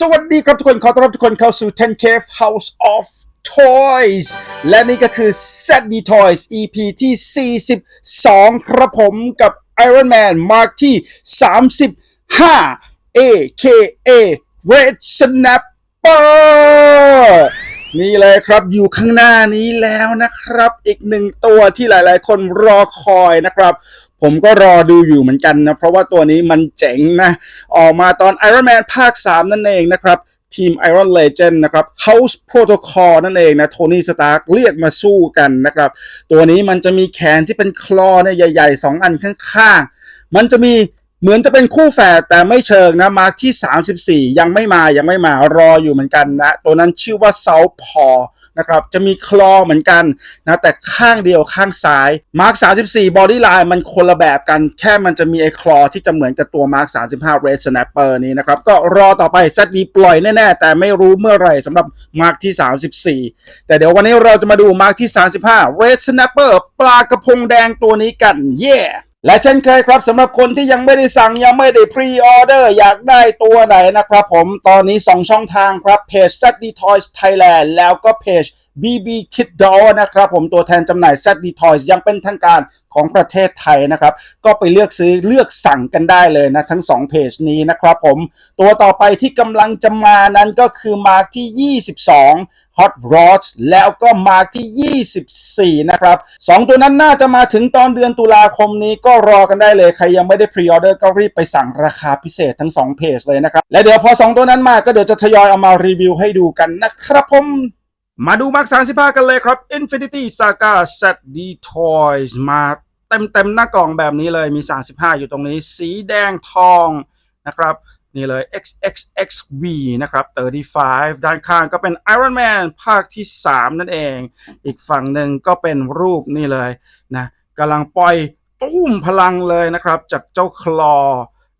สวัสดีครับทุกคน ขอต้อนรับทุกคนเข้าสู่ 10 Cave House of Toys และนี่ก็คือ ZD Toys EP ที่ 42 ครับผมกับ Iron Man Mark ที่ 35 AKA Red Snapper นี่เลยครับอยู่ข้างหน้านี้แล้วนะครับ อีกหนึ่งตัวที่หลายๆ คนรอคอยนะครับ ผมก็รอดูอยู่เหมือนกันนะ เพราะว่าตัวนี้มันเจ๋งนะ ออกมาตอน Iron Man ภาค 3 นั่นเองนะครับทีม Iron Legend นะครับ House Protocol นั่นเองนะโทนี่สตาร์กเรียกมาสู้กันนะครับ ตัวนี้มันจะมีแขนที่เป็นคลอเนี่ยใหญ่ๆ 2 อันข้างๆ มันจะมีเหมือนจะเป็นคู่แฝดแต่ไม่เชิงนะ มาร์คที่ 34 ยังไม่มายังไม่มารออยู่เหมือนกันนะ ตัวนั้นชื่อว่า South Paw นะครับจะมีคลอเหมือนกันนะแต่ข้างเดียวข้างซ้ายมาร์ค34บอดี้ไลน์มันคนละแบบกันแค่มันจะมีไอ้คลอที่จะเหมือนกับตัวมาร์ค35 Red Snapper นี้นะครับก็รอต่อไปซัดดีปล่อยแน่ๆ แต่ไม่รู้เมื่อไหร่สำหรับมาร์คที่ 34 แต่เดี๋ยววันนี้เราจะมาดูมาร์คที่ 35 Red Snapper ปลากระพงแดงตัวนี้กันเย่ และเช่นเคยครับสำหรับคนที่ยังไม่ได้สั่งยังไม่ได้พรีออเดอร์อยากได้ตัวไหนนะครับผมตอนนี้ 2 ช่องทางครับเพจ ZD Toys Thailand แล้วก็เพจ BB Kid Doll นะครับผมตัวแทนจำหน่าย ZD Toys ยังเป็นทางการของประเทศไทยนะครับ ก็ไปเลือกซื้อเลือกสั่งกันได้เลยนะ ทั้ง 2 เพจนี้นะครับผมตัวต่อไปที่กำลังจะมานั้นก็คือมาที่ 22 Hot Rod แล้วก็มาที่ 24 นะครับ 2 ตัวนั้นน่าจะมาถึงตอนเดือนตุลาคมนี้ก็รอกันได้เลย ใครยังไม่ได้พรีออเดอร์ก็รีบไปสั่งราคาพิเศษทั้ง 2 เพจเลยนะครับ และเดี๋ยวพอ 2 ตัวนั้นมาก็เดี๋ยวจะทยอยเอามารีวิวให้ดูกันนะครับผมมาดูมาร์ค35 กันเลยครับ Infinity Saga ZD Toys มาเต็มเต็มๆหน้ากล่องแบบนี้เลยมี 35 อยู่ตรงนี้ สีแดงทองนะครับ นี่เลย XXXV นะครับ 35 ด้านข้างก็เป็น Iron Man ภาคที่ 3 นั่นเอง อีกฝั่งหนึ่งก็เป็นรูปนี่เลยนะกำลังปล่อยตุ้มพลังเลยนะครับ จากเจ้าคลอ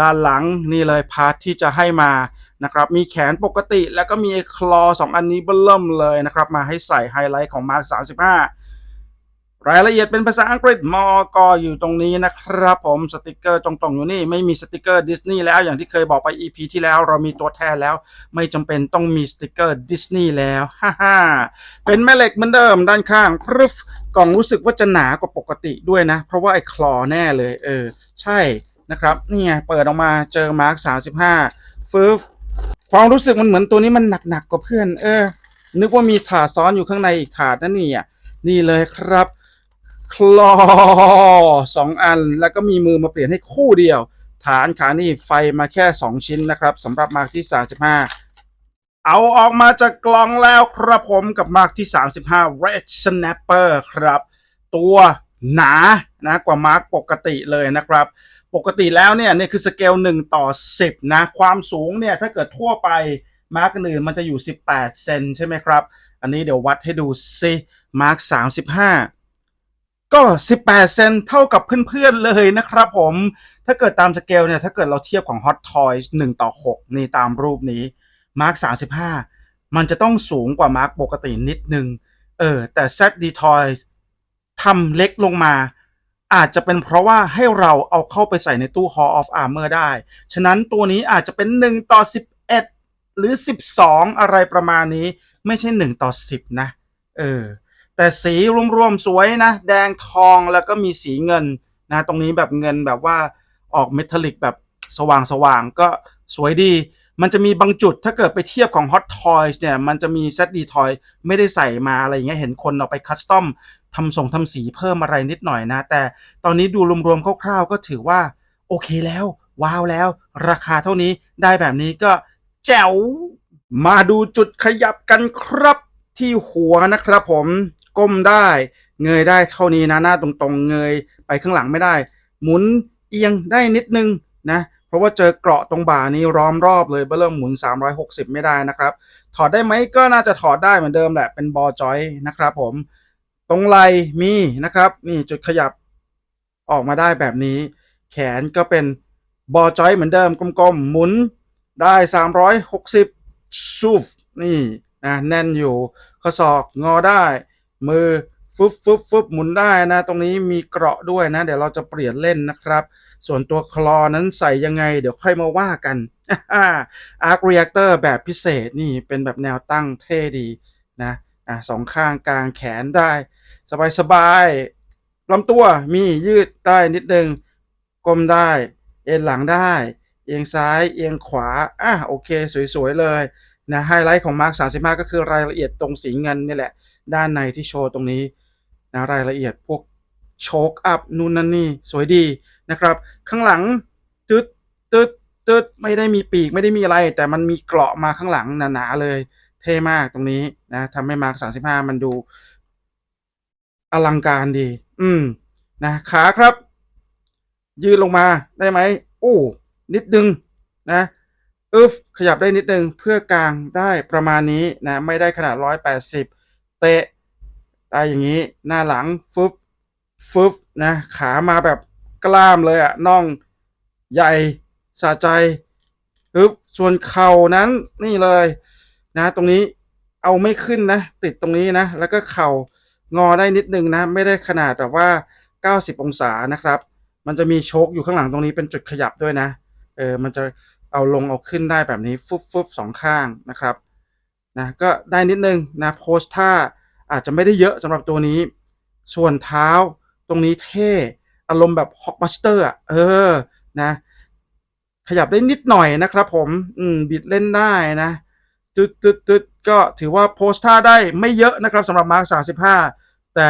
ด้านหลังนี่เลยพาร์ทที่จะให้มานะครับ มีแขนปกติแล้วก็มีคลอสองอันนี้เบิ่มเลยนะครับ มาให้ใส่ไฮไลท์ของมาร์ค35 รายละเอียดเป็นภาษาอังกฤษมอกออยู่ตรงนี้นะครับผมสติกเกอร์จงตรงอยู่นี่ไม่มีสติกเกอร์ดิสนีย์แล้วอย่างที่เคยบอกไป EP ที่แล้วเรามีตัวแทนแล้ว ไม่จำเป็นต้องมีสติกเกอร์ดิสนีย์แล้วฮ่าฮ่าเป็นแม่เหล็กเหมือนเดิมด้านข้างพรึฟกล่องรู้สึกว่าจะหนากว่าปกติด้วยนะ เพราะว่าไอ้คลอแน่เลยเออใช่นะครับนี่ไงเปิดออกมาเจอมาร์ค35ฟึบความรู้สึกมันเหมือนตัวนี้มันหนักๆกว่าเพื่อน เออ นึกว่ามีถาดซ้อนอยู่ข้างในอีกถาดนั่นนี่อะนี่เลยครับ คลอสองอัน แล้วก็มีมือมาเปลี่ยนให้คู่เดียว ฐานขานี่ไฟมาแค่ 2 ชิ้นนะครับสำหรับมาร์กที่ 35 เอาออกมาจากกล่องแล้วครับผมกับมาร์กที่ 35 Red Snapper ครับ ตัวหนานะกว่ามาร์กปกติเลยนะครับ ปกติแล้วเนี่ยนี่คือสเกล 1 ต่อ 10 นะ ความสูงเนี่ยถ้าเกิดทั่วไปมาร์กอื่นมันจะอยู่ 18 เซนใช่ไหมครับ อันนี้เดี๋ยววัดให้ดูซิมาร์ก35 ก็ 18 เซนเท่ากับเพื่อนๆเลยนะครับผม ถ้าเกิดตามสเกลเนี่ย ถ้าเกิดเราเทียบของ Hot Toys 1 ต่อ 6 นี่ตามรูปนี้มาร์ค35 มันจะต้องสูงกว่ามาร์คปกตินิดนึง เออ แต่ ZD Toys ทำเล็กลงมา อาจจะเป็นเพราะว่าให้เราเอาเข้าไปใส่ในตู้ Hall of Armor ได้ ฉะนั้นตัวนี้อาจจะเป็น 1 ต่อ 11 หรือ 12 อะไรประมาณนี้ ไม่ใช่ 1 ต่อ 10 นะ เออ แต่สีรวมๆสวยนะ แดงทองแล้วก็มีสีเงินนะตรงนี้แบบเงินแบบว่าออกเมทัลลิกแบบสว่างๆ ก็สวยดี มันจะมีบางจุดถ้าเกิดไปเทียบของ Hot Toys เนี่ย มันจะมี ZD Toy ไม่ได้ใส่มาอะไรอย่างเงี้ยเห็นคนเอาไปคัสตอมทำส่งทำสีเพิ่มอะไรนิดหน่อยนะ แต่ตอนนี้ดูรวมๆคร่าวๆ ก็ถือว่าโอเคแล้ว ว้าวแล้ว ราคาเท่านี้ได้แบบนี้ก็แจ๋วมาดูจุดขยับกันครับที่หัวนะครับผม ก้มได้ เงยได้เท่านี้นะหน้าตรงๆ เงยไปข้างหลังไม่ได้ หมุนเอียงได้นิดนึงนะเพราะว่าเจอเกราะตรงบ่านี้ล้อมรอบเลยเริ่มหมุน 360 ไม่ได้นะครับ ถอดได้ไหมก็น่าจะถอดได้เหมือนเดิมแหละเป็นบอจอยนะครับผมตรงไหลมีนะครับนี่จุดขยับออกมาได้แบบนี้ แขนก็เป็นบอจอยเหมือนเดิมกลมๆหมุนได้ 360ซูฟนี่นะแน่นอยู่ข้อศอกงอได้ มือฟึบฟึบฟึบหมุนได้นะ ตรงนี้มีเกราะด้วยนะ เดี๋ยวเราจะเปลี่ยนเล่นนะครับ ส่วนตัวคลอนั้นใส่ยังไง เดี๋ยวค่อยมาว่ากันอาร์คเรียกเตอร์แบบพิเศษนี่เป็นแบบแนวตั้งเท่ดีนะอะสองข้างกลางแขนได้ สบายสบายๆลำตัวมียืดได้นิดนึงก้มได้ เอ็นหลังได้ เอียงซ้ายเอียงขวาอะโอเค สวย ๆ เลยนะไฮไลท์ของมาร์ค35 ก็คือรายละเอียดตรงสีเงินนี่แหละ ด้านในที่โชว์ตรงนี้นะรายละเอียดพวกโชคอัพนู่นนั่นนี่สวยดีนะครับ ข้างหลังตึ๊ดตึ๊ดตึ๊ดไม่ได้มีปีกไม่ได้มีอะไร แต่มันมีเกราะมาข้างหลังหนาๆเลย เท่มากตรงนี้นะทำให้มาร์ค35มันดูอลังการดี อืม นะ ขาครับ ยืนลงมาได้ไหมโอ้นิดนึงนะอึฟขยับได้นิดนึงเพื่อกลางได้ประมาณนี้นะ ไม่ได้ขนาด180 เตะได้อย่างนี้หน้าหลังฟึบฟึบนะขามาแบบกล้ามเลยอะน่องใหญ่สะใจฟึบส่วนเข่านั้นนี่เลยนะ ตรงนี้เอาไม่ขึ้นนะ ติดตรงนี้นะ แล้วก็เข่างอได้นิดนึงนะ ไม่ได้ขนาดแบบว่า 90 องศานะครับ มันจะมีโชคอยู่ข้างหลังตรงนี้เป็นจุดขยับด้วยนะเออมันจะเอาลงเอาขึ้นได้แบบนี้ฟุบฟุบสองข้างนะครับ นะก็ได้นิดนึงนะโพสท่าอาจจะไม่ได้เยอะสำหรับตัวนี้ ส่วนเท้าตรงนี้เท่อารมณ์แบบฮอกบัสเตอร์อะเออนะขยับได้นิดหน่อยนะครับผมอืมบิดเล่นได้นะตึดตึดตึดก็ถือว่าโพสท่าได้ไม่เยอะนะครับสำหรับมาร์ค35แต่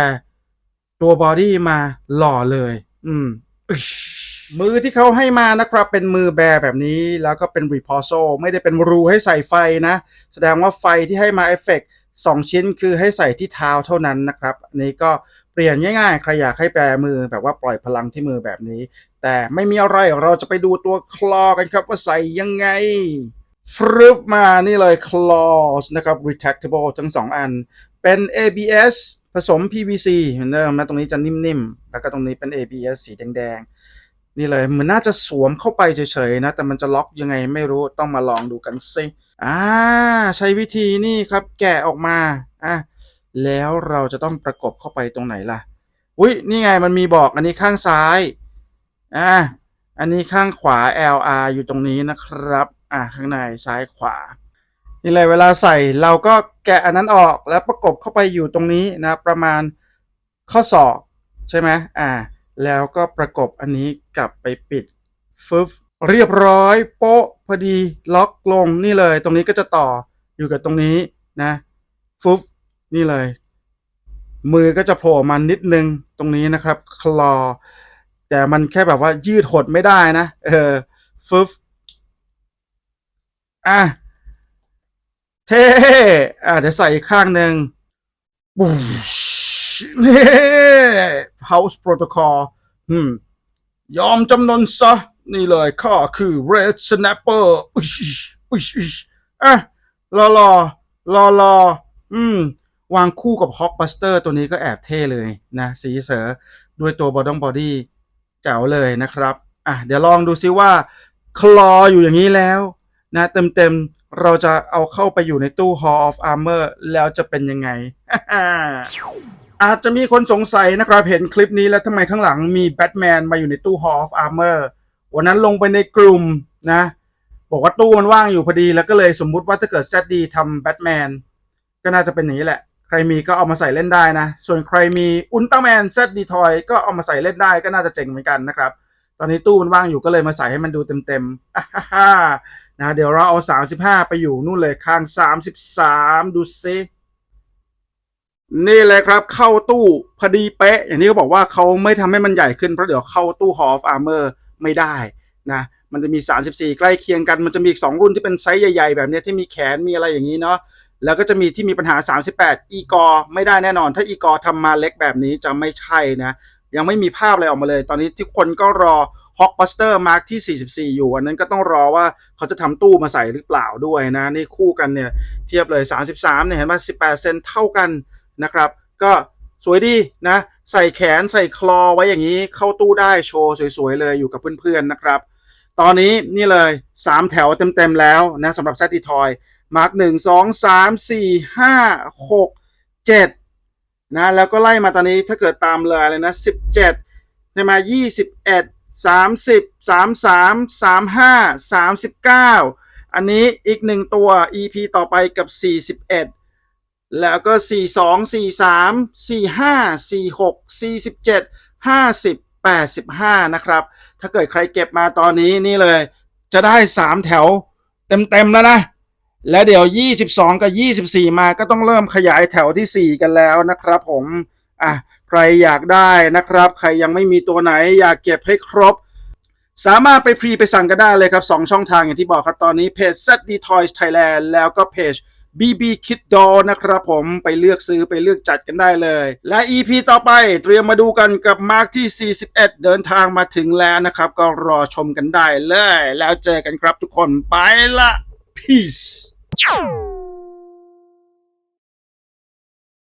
ตัวบอดี้มาหล่อเลย อืม มือที่เขาให้มานะครับ เป็นมือแบร์แบบนี้แล้วก็เป็น r e p o s o ไม่ได้เป็นรูให้ใส่ไฟนะ แสดงว่าไฟที่ให้มาเอฟเฟกสองชิ้นคือให้ใส่ที่เท้าเท่านั้นนะครับอันนี้ก็เปลี่ยนง่ายๆ ใครอยากให้แบมือแบบว่าปล่อยพลังที่มือแบบนี้ แต่ไม่มีอะไรเราจะไปดูตัวคลอกันครับว่าใส่ยังไงฟรึบมานี่เลย claws นะครับ retractable ทั้งสองอันเป็น ABS สม PVC เหมือนเดิมนะตรงนี้จะนิ่มๆ แล้วก็ตรงนี้เป็น ABS สีแดงๆ นี่เลยเหมือนน่าจะสวมเข้าไปเฉยๆนะ แต่มันจะล็อกยังไงไม่รู้ต้องมาลองดูกันซิอ่าใช้วิธีนี่ครับแกะออกมาอะแล้วเราจะต้องประกบเข้าไปตรงไหนล่ะ อุ้ยนี่ไงมันมีบอกอันนี้ข้างซ้ายอะอันนี้ข้างขวา LR อยู่ตรงนี้นะครับ อะข้างในซ้ายขวา นี่เลยเวลาใส่เราก็แกะอันนั้นออกแล้วประกบเข้าไปอยู่ตรงนี้นะประมาณข้อศอกใช่ไหมอ่า แล้วก็ประกบอันนี้กลับไปปิดฟึบเรียบร้อยโป๊ะพอดีล็อกลงนี่เลย ตรงนี้ก็จะต่ออยู่กับตรงนี้นะฟึบนี่เลย มือก็จะโผล่มานิดนึงตรงนี้นะครับ คลอ แต่มันแค่แบบว่ายืดหดไม่ได้นะ เออฟึบอะ เท่อะเดี๋ยวใส่อีกข้างหนึ่งบูชเนี่ House Protocol อืมยอมจำนนซะ นี่เลยข้าคือ Red Snapper อุชอุชอุชอะรอรอรอรออืม วางคู่กับ Hawkbuster ตัวนี้ก็แอบเท่เลยนะ สีเสือด้วยตัว Bottom Body แจ๋วเลยนะครับ อะ เดี๋ยวลองดูซิว่า คลออยู่อย่างนี้แล้ว นะ เต็มๆ เราจะเอาเข้าไปอยู่ในตู้ Hall of Armor แล้วจะเป็นยังไง อาจจะมีคนสงสัยนะครับ เห็นคลิปนี้แล้วทำไมข้างหลังมีแบทแมนมาอยู่ในตู้ Hall of Armor วันนั้นลงไปในกลุ่มนะ บอกว่าตู้มันว่างอยู่พอดีแล้วก็เลยสมมุติว่าถ้าเกิด ZD ทำแบทแมนก็น่าจะเป็นอย่างนี้แหละ ใครมีก็เอามาใส่เล่นได้นะ ส่วนใครมีอุลตร้าแมน ZD ทอยก็เอามาใส่เล่นได้ก็น่าจะเจ๋งเหมือนกันนะครับ ตอนนี้ตู้มันว่างอยู่ก็เลยมาใส่ให้มันดูเต็มๆ นะเดี๋ยวเราเอา 35 ไปอยู่นู่นเลยข้าง 33 ดูซินี่เลยครับเข้าตู้พอดีเป๊ะ อย่างที่เขาบอกว่าเขาไม่ทำให้มันใหญ่ขึ้น เพราะเดี๋ยวเข้าตู้ Hall of Armor ไม่ได้นะมันจะมี 34 ใกล้เคียงกันมันจะมีอีก 2 รุ่นที่เป็นไซส์ใหญ่ๆ แบบนี้ที่มีแขนมีอะไรอย่างนี้เนาะแล้วก็จะมีที่มีปัญหา 38 อีกอไม่ได้แน่นอน ถ้าอีกอทำมาเล็กแบบนี้จะไม่ใช่นะ ยังไม่มีภาพอะไรออกมาเลย ตอนนี้ทุกคนก็รอ Hawkbuster Mark ที่ 44 อยู่ อันนั้นก็ต้องรอว่าเขาจะทำตู้มาใส่หรือเปล่าด้วยนะ นี่คู่กันเนี่ย เทียบเลย 33 เนี่ยเห็นไหม18 เซนเท่ากันนะครับ ก็สวยดีนะ ใส่แขนใส่คลอไว้อย่างนี้เข้าตู้ได้โชว์สวยๆเลยอยู่กับเพื่อนๆนะครับ ตอนนี้นี่เลย 3 แถวเต็มๆแล้วนะสำหรับแซตติทอยมาร์กหนึ่งสองสามสี่ห้าหกเจ็ดนะแล้วก็ไล่มาตอนนี้ถ้าเกิดตามเลยเลยนะ17ใช่ไหม21 30 33 35 39 อันนี้อีกหนึ่งตัว EP ต่อไปกับ 41 แล้วก็ 42 43 45 46 47 50 85 นะครับ ถ้าเกิดใครเก็บมาตอนนี้นี่เลย จะได้ 3 แถวเต็ม ๆ แล้วนะ แล้วเดี๋ยว 22 กับ 24 มาก็ต้องเริ่มขยายแถวที่ 4 กันแล้วนะครับผม อะ ใครอยากได้นะครับ ใครยังไม่มีตัวไหน อยากเก็บให้ครบ สามารถไปพรีไปสั่งกันได้เลยครับ 2 ช่องทางอย่างที่บอกครับตอนนี้เพจ ZD Toys Thailand แล้วก็เพจ BB Kid Doll นะครับผมไปเลือกซื้อไปเลือกจัดกันได้เลย และ EP ต่อไปเตรียมมาดูกันกับมาร์คที่ 41 เดินทางมาถึงแล้วนะครับ ก็รอชมกันได้เลย แล้วเจอกันครับทุกคนไปละ peace